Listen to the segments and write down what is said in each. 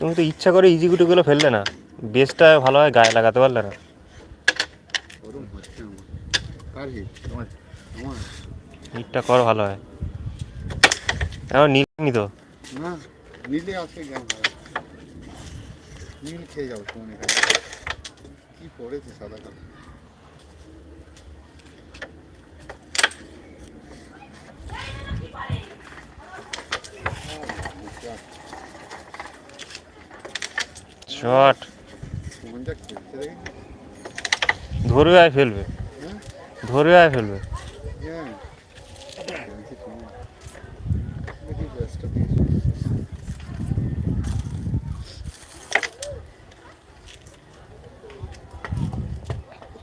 তুমি তো ইচ্ছা করে ইজি গুটিগুলো ফেললে না। বেসটা ভালো হয় গায়ে লাগাতে পারলে না। আমার কার আমার ভালো হয়। এখন নিলি তো? না নিলে আজকে নীল খেয়ে যাব সুমনে কি পড়েছে সাদা কালো? শট। সুমন যা খেলছে দেখি ধরবে আয় ফেলবে। হ্যাঁ ধরবে আয় ফেলবে। হ্যাঁ খেলছে সুমন দেখি ব্যাসটা দিয়েছে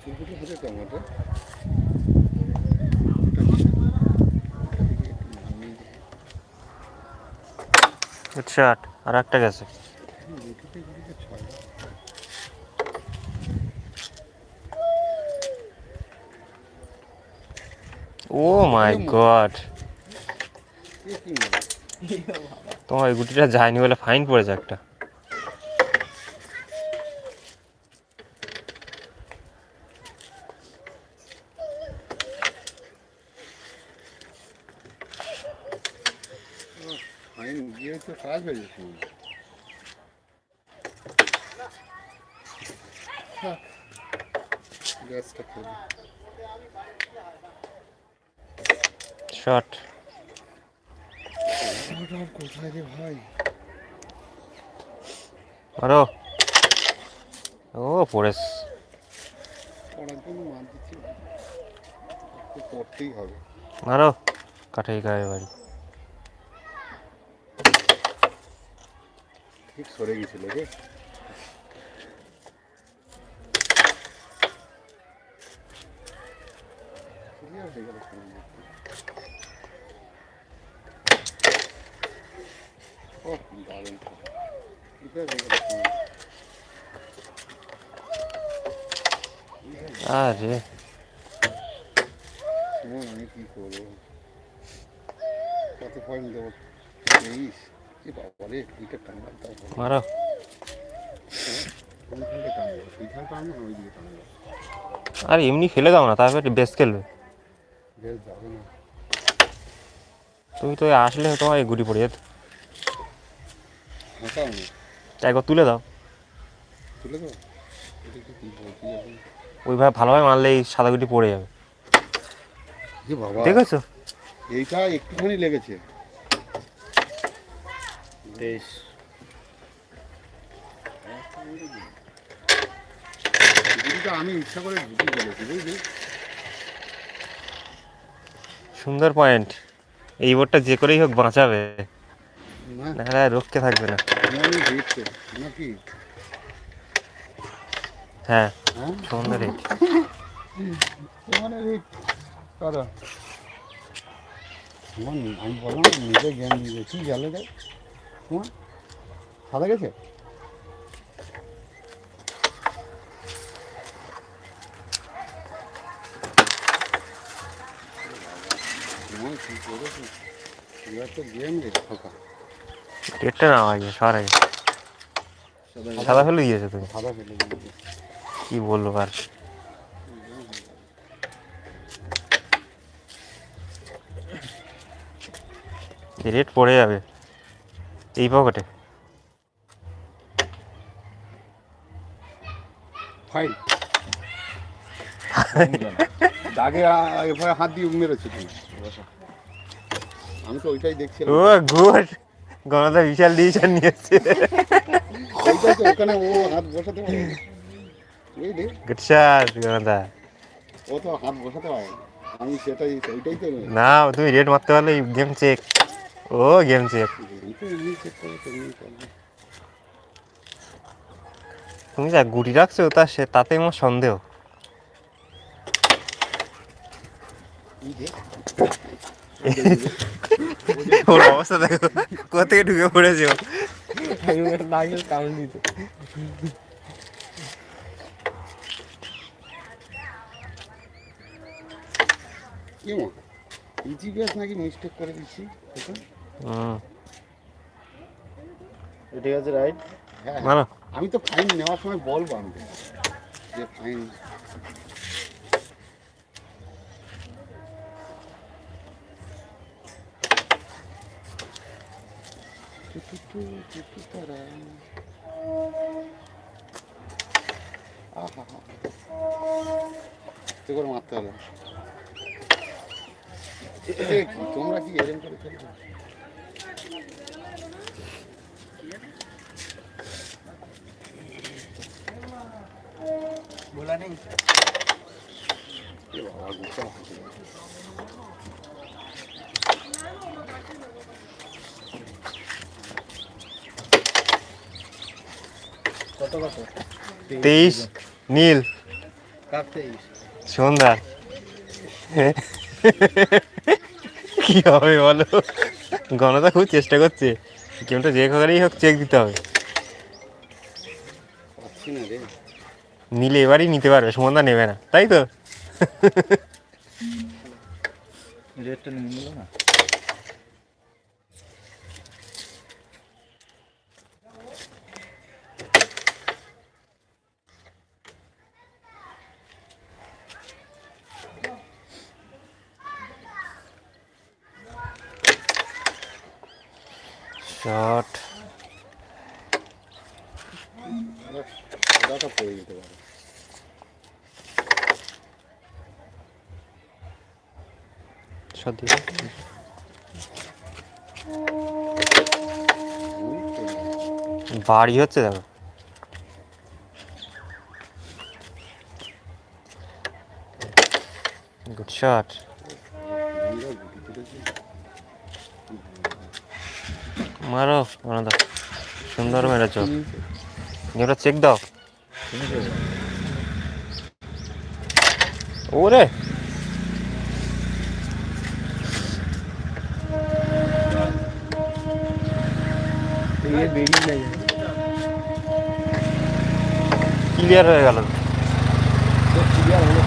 চুলকুটি হতে টমাটো শট আর একটা গেছে। Oh my god? তোমার গুটিটা যায়নি বলে ফাইন পড়েছে একটা। ফাইন গিয়ে তো কাজ হয়ে যাচ্ছে গ্যাসটা খেলে শট। কোথায় ও দিচ্ছি হবে মারো। কাঠাই গায়ে বাড়ি। ঠিক সরে গেছিল রে ক্লিয়ার হয়ে গেল সামনে দিকটা। ওহ, দারুণ ক্লিয়ার হয়ে গেল সামনে। আরে। আমি কি করব কত আর, এমনি ফেলে দাও না, তারপরে বেস খেলবে। বেশ তুমি তো আসলে তোমার গুটি পড়ে যেত। একবার তুলে দাও। তুলে এখন? ওইভাবে ভালোভাবে মারলে এই সাদা গুটি পড়ে যাবে। দেখেছ? এইটা একটুখানি লেগেছে। তেইশ আমি ইচ্ছা করে ঢুকে ফেলেছি বুঝলি? সুন্দর পয়েন্ট এই বোর্ডটা যে করেই হোক বাঁচাবে। না। নাহলে রক্ষে থাকবে না। হ্যাঁ হ্যাঁ? সুন্দর হিট। মানে রে আমি বললাম নিজে জ্ঞান দিয়ে কি গেল রে? সুমন সাদা গেছে? সুমন কি করেছিস এবার তো গেম রে ফাঁকা। ডেটটা না আগে সর আগে। সাদা ফেলে দিয়েছ তুমি। সাদা ফেলে কি বলব আর? রেট পড়ে যাবে। এই পকেটে। ফাইন। দাগে এভাবে হাত দিয়ে মেরেছে তুমি। আমি তো ওইটাই দেখছিলাম। ও গুড। গণদা বিশাল ডিসিশন নিয়েছে। ওখানে ও হাত বসাতে পারে না। Good shot গণদা। ও তো হাত বসাতে পারে আমি সেটাই ওইটাই তো না তুমি রেট মারতে পারলে গেম চেক ও গেম চেক তুমি যা গুটি রাখছো তা সে তাতে আমার সন্দেহ? ওর অবস্থা দেখো। কোথা থেকে ঢুকে পড়েছে ও। কি মা ইজি ব্যাস নাকি মিস্টেক করে দিচ্ছি ঠিক আছে রাইট? হ্যাঁ আমি তো ফাইন নেওয়ার সময় বলব আমি যে ফাইন করে মারতে হবে তোমরা কি এরম করে খেলবে বলা নেই বাবা গুছা তেইশ। নীল। সন্ধ্যা। কি হবে বলো? গণতা খুব চেষ্টা করছে। গেমটা যে করেই হোক চেক দিতে হবে। নিলে এবারই নিতে পারবে সুমনদা নেবে না। তাই তো? রেটটা নিয়ে না? শট বাড়ি হচ্ছে দেখো। গুড শট মারো মারো দাও। সুন্দর মেরেছ। ওটা চেক দাও। ওরে! ক্লিয়ার হয়ে গেল। ক্লিয়ার হলো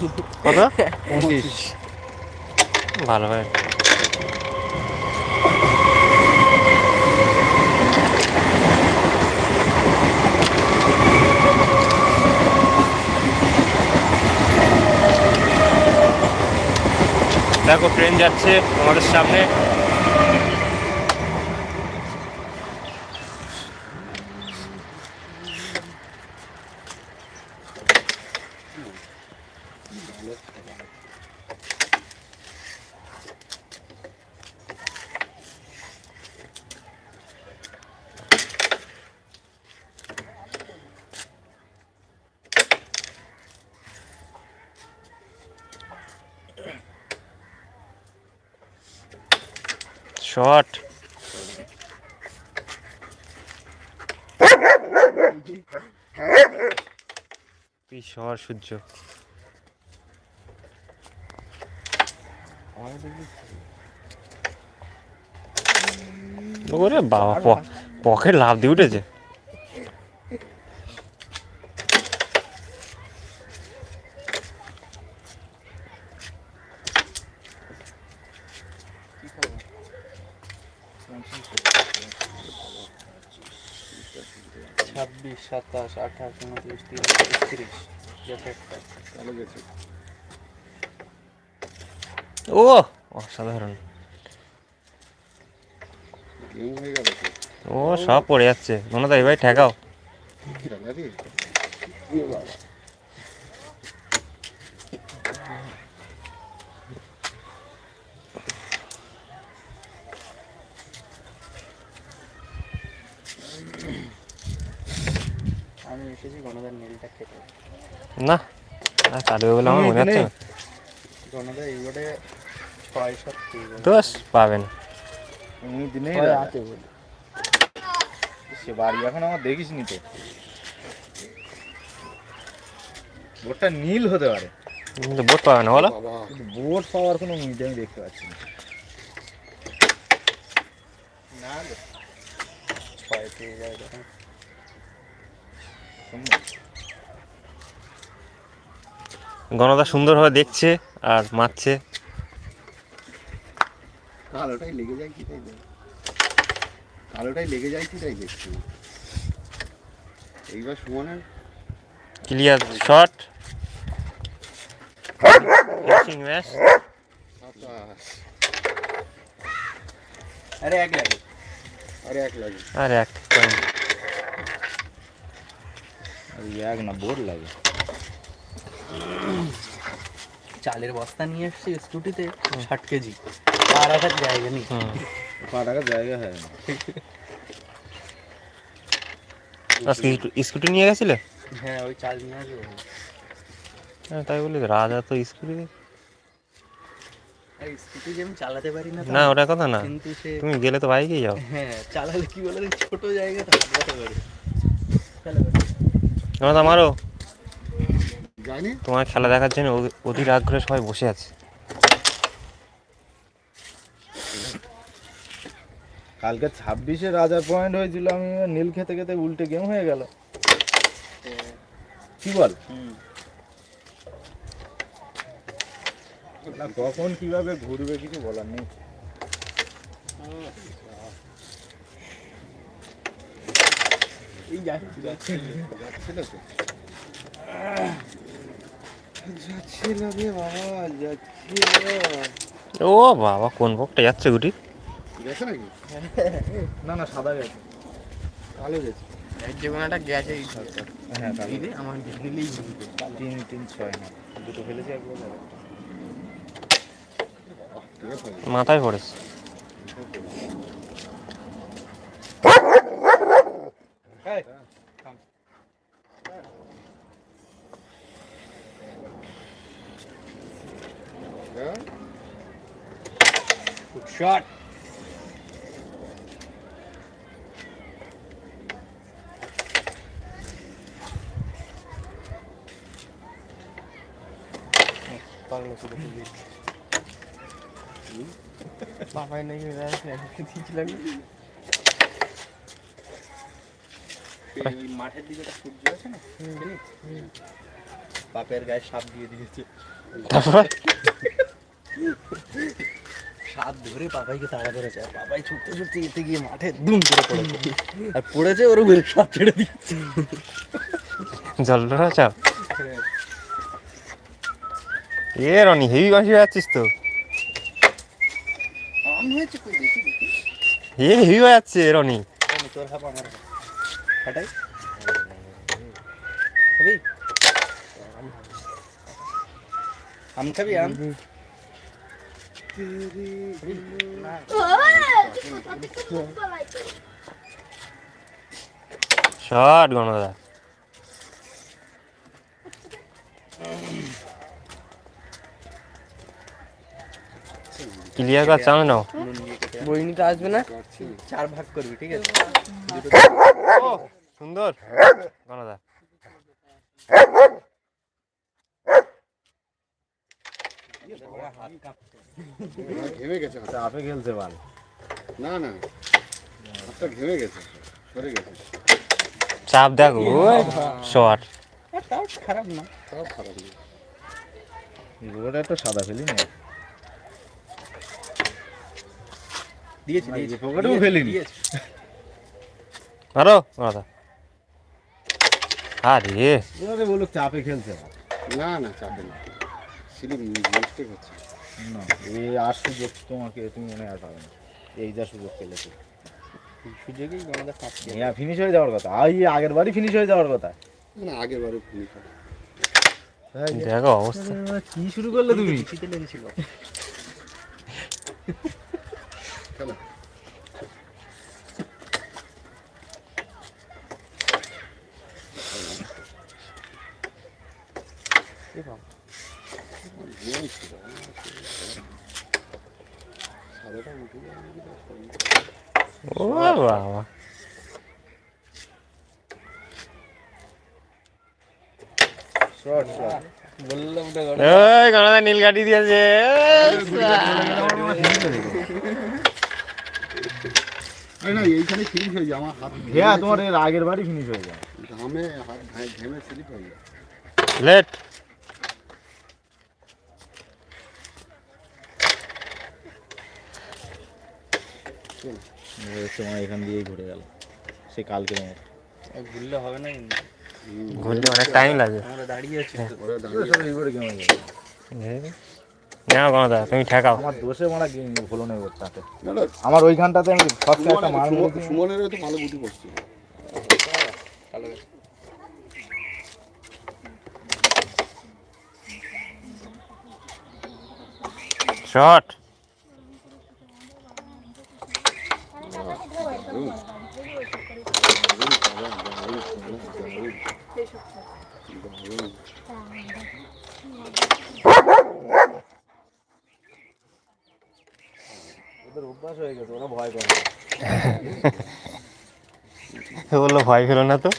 কত? পঁচিশ। ভালো ভাই। দেখো ট্রেন যাচ্ছে আমাদের সামনে। শট। সূর্য? বাবা পকেট লাভ দিয়ে উঠেছে ছাব্বিশ সাতাশ আঠাশ উনত্রিশ তিরিশ একত্রিশ ভালো গেছে ও অসাধারণ ও সব পড়ে যাচ্ছে মনে তো ভাই ঠেকাও এসেছি গণদার নীলটা খেতে। না হয়ে গেলে আমার মনে হচ্ছে না। গণদা এইবারে ছয় সাত পেয়ে পাবেন। এমনি দিনেই আছে বলে। সে বাড়ি এখন আমার দেখিস নি তো। বোটটা নীল হতে পারে। কিন্তু বোট পাবে না বলো। কিন্তু বোট পাওয়ার কোনো মিনিট আমি দেখতে পাচ্ছি না। না রে। ছয় পেয়ে যায় যখন। গণদা সুন্দরভাবে দেখছে আর মারছে। কালোটাই লেগে যায় কি তাই দেখ। কালোটাই লেগে যায় কি তাই দেখছি? এইবার সুমনের ক্লিয়ার শট আরে এক লাগে। আরে এক লাগে। আর এক point। আর এক না বোর লাগে চালের বস্তা নিয়ে এসছি স্কুটিতে ষাট কেজি আর রাখার জায়গা নেই হুম পা টাকার জায়গা হয় না আজকে স্কু- স্কুটি নিয়ে গেছিলে হ্যাঁ ওই চাল নিয়ে আসব হ্যাঁ তাই বলি তো, রাজা তো স্কুটি আর স্কুটি যে আমি চালাতে পারি না তা না ওটা কথা না কিন্তু সে তুমি গেলে তো বাইকেই যাও হ্যাঁ চালালে কি বলে ছোট জায়গাটা বসে করে গণদা মারো। তোমার খেলা দেখার জন্য অধি- অধীর আগ্রহে সবাই বসে আছে। কালকে ছাব্বিশে রাজার পয়েন্ট হয়েছিল আমি নীল খেতে খেতে উল্টে গেম হয়ে গেল। কি বল? কখন কীভাবে ঘুরবে কিছু বলার নেই। এই যাচ্ছি যাচ্ছি যাচ্ছিল রে বাবা যাচ্ছিল ও বাবা কোন পকটা যাচ্ছে গুটি? গেছে নাকি? না না সাদা গেছে। কালো গেছে। যে কোনো একটা গ্যাসে এই সরকার হ্যাঁ আমার তিন তিন ছয় না। দুটো ফেলেছি একবার ঠিক আছে মাথায় পড়েছে হ্যাঁ শট বাবাই নাকি দিয়েছিলাম এই মাঠের দিকে একটা সূর্য আছে না? বাপের গায়ে সাপ দিয়ে দিয়েছে। তারপর? সাপ ধরে বাবাইকে তাড়া করেছে। আর বাবাই ছুটতে ছুটতে এতে গিয়ে মাঠে দুম করে পড়েছে। আর পড়েছে ওর উপরে সাপ ছেড়ে দিচ্ছে জল চাপ। এ রনি হেভি বাসি যাচ্ছিস তো। এ হেভি হয়ে যাচ্ছে রনি। তোর হাপ আমার হাটাই খাবি? আম খাবি আম? শট গণদা। ক্লিয়ার কাজ চাও নাও। বইনিটা আসবে না? চার ভাগ করবি ঠিক আছে? সুন্দর? গণদা ঘেমে গেছে। চাপে খেলছে ভালো না না। হাতটা ঘেমে গেছে সরে গেছে। চাপ দেখো খারাপ না খারাপ একটা সাদা ফেলি না। দিয়েছি দিয়েছি। পকেটেও ফেলিনি। দিয়েছি। মারো গণদা আরে। ওরে বলুক চাপে খেলছে। না না চাপে না। স্লিপ মিস্টেক হচ্ছে। না এই আর সুযোগ তোমাকে তুমি মনে আর পাবে না। এই যা সুযোগ পেলেছে। সুযোগেই আমাদের কাটছে হ্যাঁ ফিনিশ হয়ে যাওয়ার কথা। আই আগের বারই ফিনিশ হয়ে যাওয়ার কথা। না আগের বারে ফিনিশ হয়। দেখো অবস্থা। কি শুরু করলে তুমি? লেগেছিল বাবা নীল কাটি দিয়েছে। এইখানে ফিনিশ হয়ে যায় আমার হাত হ্যাঁ তোমার এর আগের বারই ফিনিশ হয়ে যায়। ঘামে হাত ঘেমে স্লিপ হয়ে যায় লেট চলো সময় এখান দিয়েই ঘুরে গেল। সে কালকে মতো। ঘুরলে হবে না কিন্তু। ঘুরলে অনেক টাইম লাগে। আমরা দাঁড়িয়ে আছি। ওরা দাঁড়িয়ে না গণদা তুমি ঠেকাও। আমার দোষে মারা গেম হলো না ওর তাতে আমার ওইখানটাতে আমি একটা মার তো করছে শট ওদের অভ্যাস হয়ে গেছে ওরা ভয় করে বলল, ভয় পেল না তো?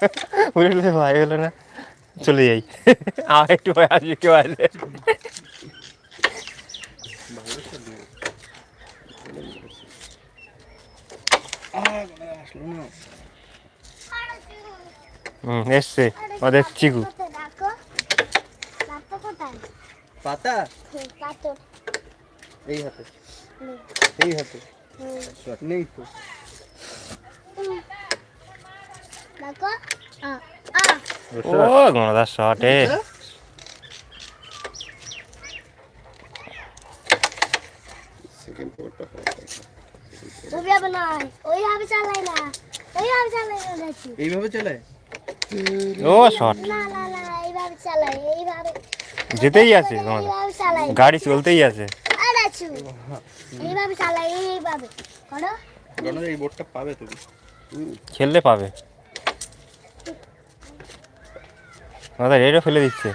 বুঝলে ভয় পেল না। চলে যাই। আমার একটু ভয় আসবে কেউ আসবে আসলো না হুম এসছে। ওদের চিকু। পাতা? এই হাতে। এই হাতে। নেই তো। ও গণদার শটে দেখছি এইভাবে চলে ও এইভাবে যেতেই আছে চালাই। গাড়ি চলতেই আছে। আর আছু এইভাবে চালাই এইভাবে। করো। গণনা এই বোর্ডটা পাবে তুমি? খেললে পাবে। গণদা রেডও ফেলে দিচ্ছে।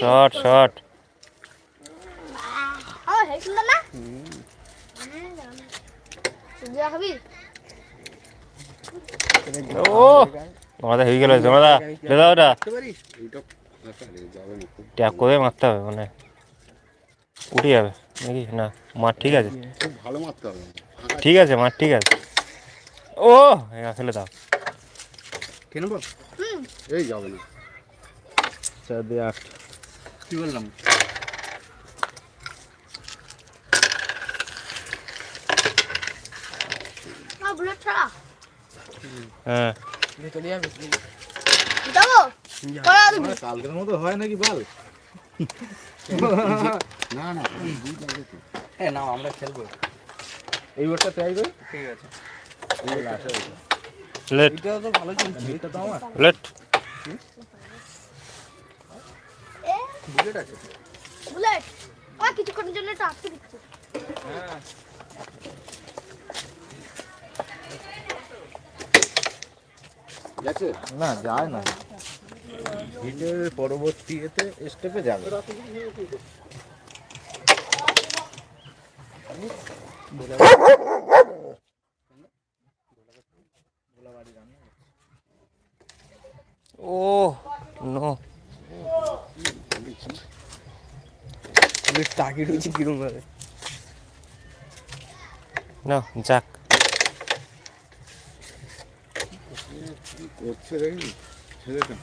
শর্ট এইভাবে ও হেছিল না ও গণদা হয়ে গেল ওটা ট্যাপ করে মারতে হবে মানে উঠে যাবে নাকি না মার ঠিক আছে ভালো মারতে হবে ঠিক আছে মার ঠিক আছে ও এবার ফেলে দাও কেন বল এই যাবে না চার দিয়ে আট কি বললাম বুলেট ছাড়া হ্যাঁ কালকের মতো হয় নাকি বল না না হ্যাঁ না আমরা খেলব এই বোর্ডটা ট্রাই করি ঠিক আছে লেট এটা তো ভালো চলছে এটা তো আমার লেট বুলেট আছে বুলেট ও কিছুক্ষণের জন্য আটকে দিচ্ছে না যায় না। হিটের পরবর্তী এতে স্টেপে যাবে। Oh no. টাকি রয়েছে কিরম ভাবে? না যাক। করছে দেখি ছেলেটা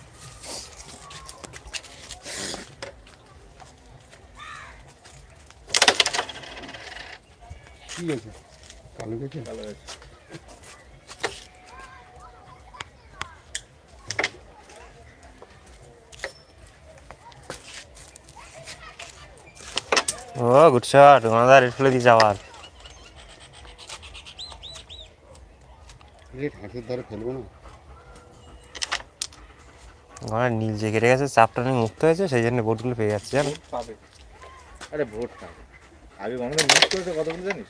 কি গেছে কালো গেছে কালো গেছে ও গুড শট গণদা রেড ফেলে দিয়ে যাওয়ার রেট হাতের দ্বারা ফেলব না গণা নীল যে কেটে গেছে চাপটা নিয়ে মুক্ত হয়েছে সেই জন্য বোটগুলো পেয়ে যাচ্ছে জানো পাবে। আরে ভোট না। আগে গণনা মিস করেছে কতগুলো জানিস?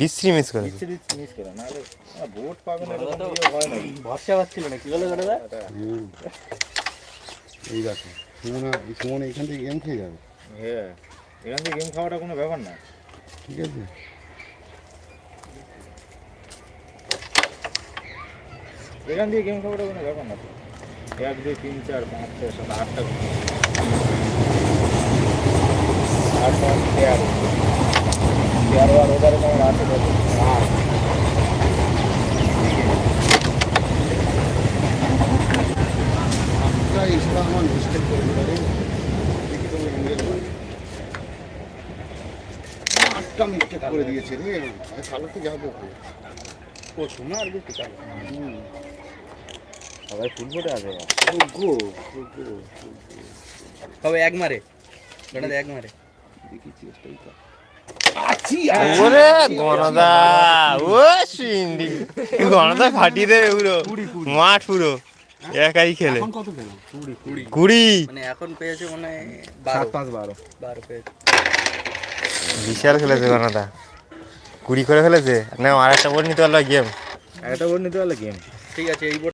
বিশ্রী মিস করেছে। বিশ্রী মিস করে না ভোট পাবে না হয় না ভরসা পাচ্ছিল না কি এই দেখো সুমন সুমন এইখান থেকে গেম খেয়ে যাবে। হ্যাঁ এখান থেকে গেম খাওয়াটা কোনো ব্যাপার না। ঠিক আছে? এখান দিয়ে গেম খাওয়াটা কোনো ব্যাপার না। এক, দুই, তিন, চার, পাঁচ, ছয়, সাত আটটা আট তেরো। তেরো আর ওদারে আমার মিস্টেক করে দিল রে দেখি অ্যাঙ্গেল আটটা মিস্টেক করে দিয়েছে রে। আমি কালোতে যাব। ও শোনা আর কি সবাই ফুল ফুটে আছে। তবে এক মারে? এক মারে। দেখি চেষ্টাই কর ওরে গণদা ও সিন্ডি গণদা ফাটিয়ে দেবে পুরো। মাঠ পুরো। একাই খেলে। কুড়ি কুড়ি। কুড়ি। মানে এখন পেয়েছে মানে সাত বারো। পাঁচ বারো। বারো পেয়েছে। বিশাল খেলেছে গণদা। কুড়ি করে ফেলেছে। না আর একটা বোর্ড নিতে পারল গেম। একটা বোর্ড নিতে পারল গেম। ঠিক আছে এই বোর্ড